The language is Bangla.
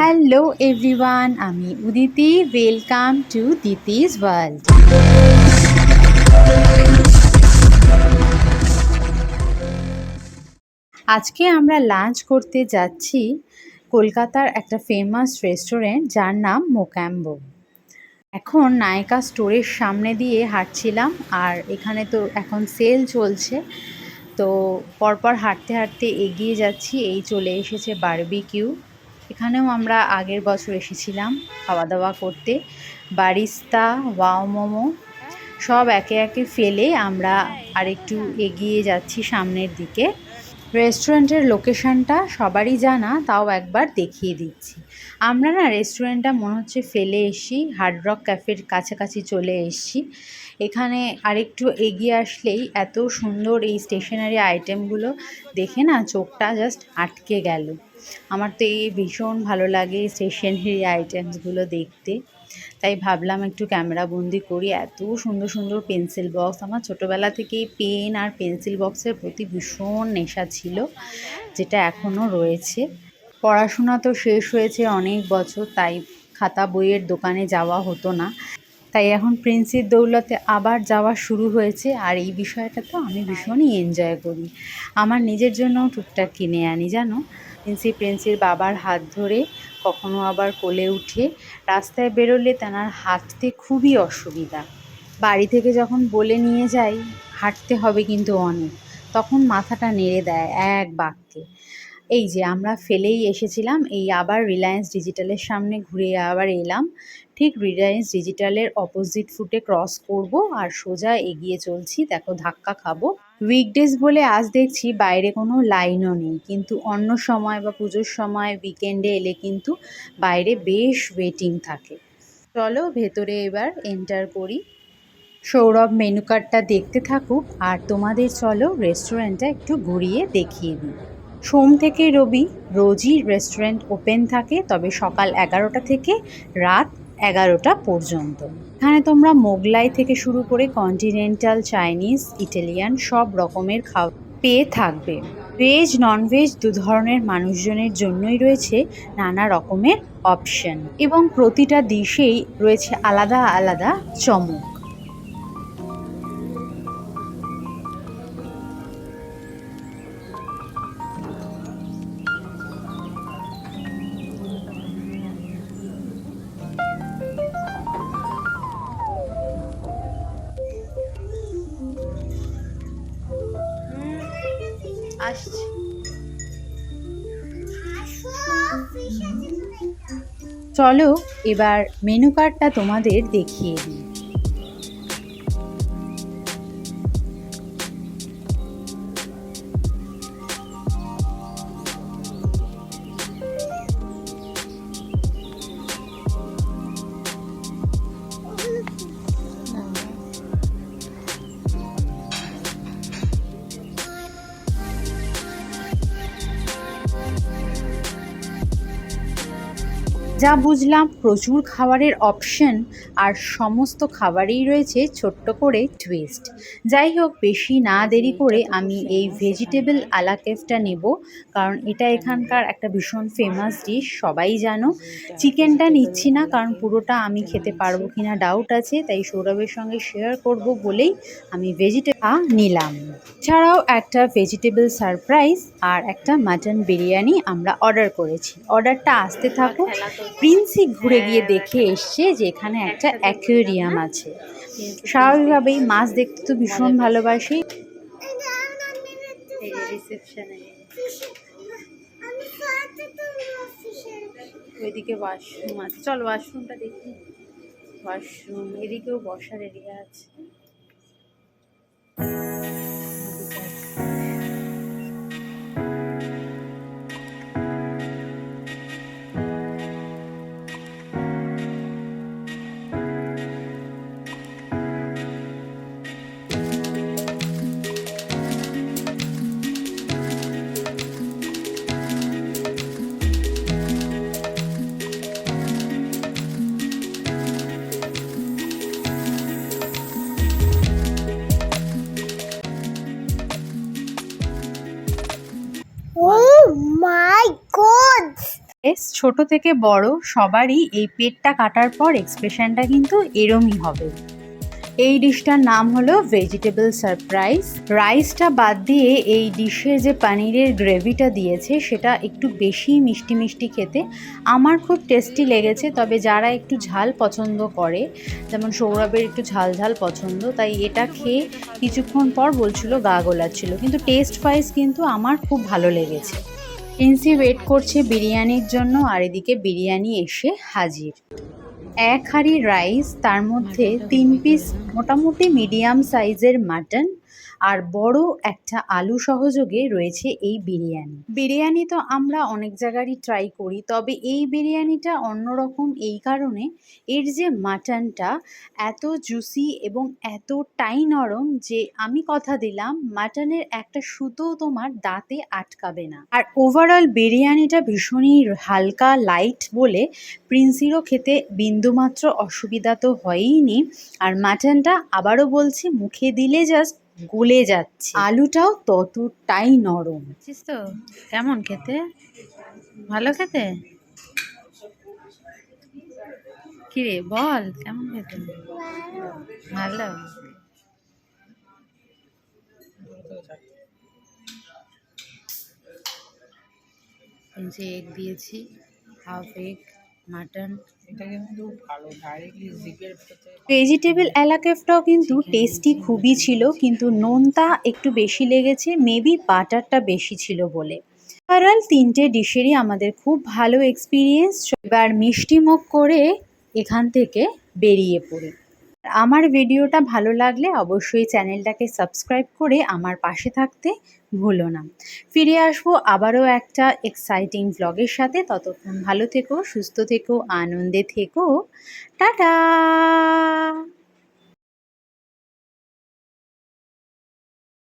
হ্যালো এভরিওয়ান আমি Uditi. Welcome to Diti's world আজকে আমরা লাঞ্চ করতে যাচ্ছি কলকাতার একটা ফেমাস রেস্টুরেন্ট যার নাম মোক্যাম্বো এখন নায়িকা স্টোরের সামনে দিয়ে হাঁটছিলাম আর এখানে তো এখন সেল চলছে। তো পরপর হাঁটতে হাঁটতে এগিয়ে যাচ্ছি, এই চলে এসেছে বারবিকিউ এখানেও আমরা আগের বছর এসেছিলাম খাওয়া দাওয়া করতে। বারিস্তা, ওয়াও মোমো সব একে একে ফেলে আমরা আরেকটু এগিয়ে যাচ্ছি সামনের দিকে। রেস্টুরেন্টের লোকেশনটা সবারই জানা, তাও একবার দেখিয়ে দিচ্ছি। আমরা না রেস্টুরেন্টটা মনে হচ্ছে ফেলে এসছি হার্ড রক ক্যাফের কাছাকাছি চলে এসছি। এখানে আরেকটু এগিয়ে আসলেই এত সুন্দর এই স্টেশনারি আইটেমগুলো দেখে না চোখটা জাস্ট আটকে গেল। আমার তো এই ভীষণ ভালো লাগে স্টেশনারি আইটেমসগুলো দেখতে। তাই ভাবলাম একটু ক্যামেরা বন্দি করি। এত সুন্দর সুন্দর পেন্সিল বক্স আমার ছোটোবেলা থেকেই পেন আর পেন্সিল বক্সের প্রতি ভীষণ নেশা ছিল, যেটা এখনও রয়েছে। পড়াশোনা তো শেষ হয়েছে অনেক বছর, তাই খাতা বইয়ের দোকানে যাওয়া হতো না। তাই এখন প্রিন্সির দৌলতে আবার যাওয়া শুরু হয়েছে আর এই বিষয়টা তো আমি ভীষণই এনজয় করি। আমার নিজের জন্যও টুকটাক কিনে আনি, জানো? প্রিন্সি প্রিন্সির বাবার হাত ধরে কখনো আবার কোলে উঠে রাস্তায় বেরোলে তেনার হাঁটতে খুবই অসুবিধা। বাড়ি থেকে যখন বলে নিয়ে যাই, হাঁটতে হবে কিন্তু অনেক। তখন মাথাটা নেড়ে দেয় এক বাক্যে। এই যে আমরা ফেলেই এসেছিলাম, এই আবার রিলায়েন্স ডিজিটালের সামনে ঘুরে আবার এলাম। ঠিক রিলায়েন্স ডিজিটালের অপোজিট ফুটে ক্রস করব আর সোজা এগিয়ে চলছি। দেখো ধাক্কা খাব। উইকডেজ বলে আজ দেখছি বাইরে কোনো লাইনও নেই। কিন্তু অন্য সময় বা পুজোর সময় উইকেন্ডে এলে কিন্তু বাইরে বেশ ওয়েটিং থাকে। চলো ভেতরে এবার এন্টার করি। সৌরভ মেনু কার্ডটা দেখতে থাকুক। আর তোমাদের চলো রেস্টুরেন্টটা একটু ঘুরিয়ে দেখিয়ে দিই। সোম থেকে রবি রোজই রেস্টুরেন্ট ওপেন থাকে, তবে সকাল এগারোটা থেকে রাত এগারোটা পর্যন্ত। এখানে তোমরা মোগলাই থেকে শুরু করে কন্টিনেন্টাল চাইনিজ ইটালিয়ান সব রকমের খাবার পেয়ে থাকবে। ভেজ ননভেজ দু ধরনের মানুষজনের জন্যই রয়েছে নানা রকমের অপশন এবং প্রতিটা ডিশেই রয়েছে আলাদা আলাদা চমক। আসছে। চলো এবার মেনু কার্ডটা তোমাদের দেখিয়ে দিই। যা বুঝলাম, প্রচুর খাবারের অপশন আর সমস্ত খাবারেই রয়েছে ছোট্ট করে টুইস্ট যাই হোক, বেশি না দেরি করে আমি এই ভেজিটেবল আলা কেফটা নেব, কারণ এটা এখানকার একটা ভীষণ ফেমাস ডিশ সবাই জানো। চিকেনটা নিচ্ছি না, কারণ পুরোটা আমি খেতে পারব কিনা ডাউট আছে, তাই সৌরভের সঙ্গে শেয়ার করব বলেই আমি ভেজিটেবল নিলাম। ছাড়াও একটা ভেজিটেবল সারপ্রাইজ আর একটা মাটন বিরিয়ানি আমরা অর্ডার করেছি। অর্ডারটা আসতে থাকুক। প্রিন্সি ঘুরে গিয়ে দেখে এসছে যে এখানে একটা অ্যাকোয়ারিয়াম আছে। স্বাভাবিকভাবেই মাছ দেখতে তো ভীষণ ভালোবাসি। ওইদিকে ওয়াশরুম আছে। চল ওয়াশরুমটা দেখি। ওয়াশরুম এদিকেও বসার এরিয়া আছে। এস, ছোট থেকে বড়, সবারই এই পেটটা কাটার পর এক্সপ্রেশনটা কিন্তু এরমই হবে। এই ডিশটার নাম হলো ভেজিটেবল সারপ্রাইজ। রাইসটা বাদ দিয়ে এই ডিশের যে পানিরের গ্রেভিটা দিয়েছে, সেটা একটু বেশি মিষ্টি মিষ্টি খেতে আমার খুব টেস্টি লেগেছে, তবে যারা একটু ঝাল পছন্দ করে, যেমন সৌরভের একটু ঝাল ঝাল পছন্দ, তাই এটা খেয়ে কিছুক্ষণ পর বলছিল গা গোলাচ্ছিল। কিন্তু টেস্ট ওয়াইজ কিন্তু আমার খুব ভালো লেগেছে। প্রিন্সি ওয়েট করছে বিরিয়ানির জন্য আর এদিকে বিরিয়ানি এসে হাজির। এক হাঁড়ি রাইস তার মধ্যে তিন পিস মোটামুটি মিডিয়াম সাইজের মাটন আর বড় একটা আলু সহযোগে রয়েছে এই বিরিয়ানি। বিরিয়ানি তো আমরা অনেক জায়গারই ট্রাই করি, তবে এই বিরিয়ানিটা অন্যরকম এই কারণে এর যে মাটনটা এত জুসি এবং এতটাই নরম যে আমি কথা দিলাম মাটনের একটা সুতো তোমার দাঁতে আটকাবে না। আর ওভারঅল বিরিয়ানিটা ভীষণই হালকা লাইট বলে প্রিন্সিরও খেতে বিন্দুমাত্র অসুবিধা তো হয়ইনি। আর মাটনটা আবারও বলছি, মুখে দিলে জাস্ট গলে যাচ্ছে। আলুটাও ততটাই নরম। বুঝছিস তো? কেমন খেতে? ভালো খেতে? কিরে বল কেমন খেতে? ভালো। যে এগ দিয়েছি হাফ এগ মাটন। এটা কিন্তু ভালো ডাইরেক্টলি জিপের ভেজিটেবল অ্যালাকেফটাও কিন্তু টেস্টি খুবই ছিল কিন্তু নোনতা একটু বেশি লেগেছে মেবি বাটারটা বেশি ছিল বলে। ওভারঅল তিনটে ডিশেরই আমাদের খুব ভালো এক্সপিরিয়েন্স এবার মিষ্টিমুখ করে এখান থেকে বেরিয়ে পড়ি। আমার ভিডিওটা ভালো লাগলে অবশ্যই চ্যানেলটাকে সাবস্ক্রাইব করে আমার পাশে থাকতে ভুলো না। ফিরে আসব আবারও একটা এক্সাইটিং ব্লগের সাথে। ততক্ষণ ভালো থেকো, সুস্থ থেকো, আনন্দে থেকো। টাটা!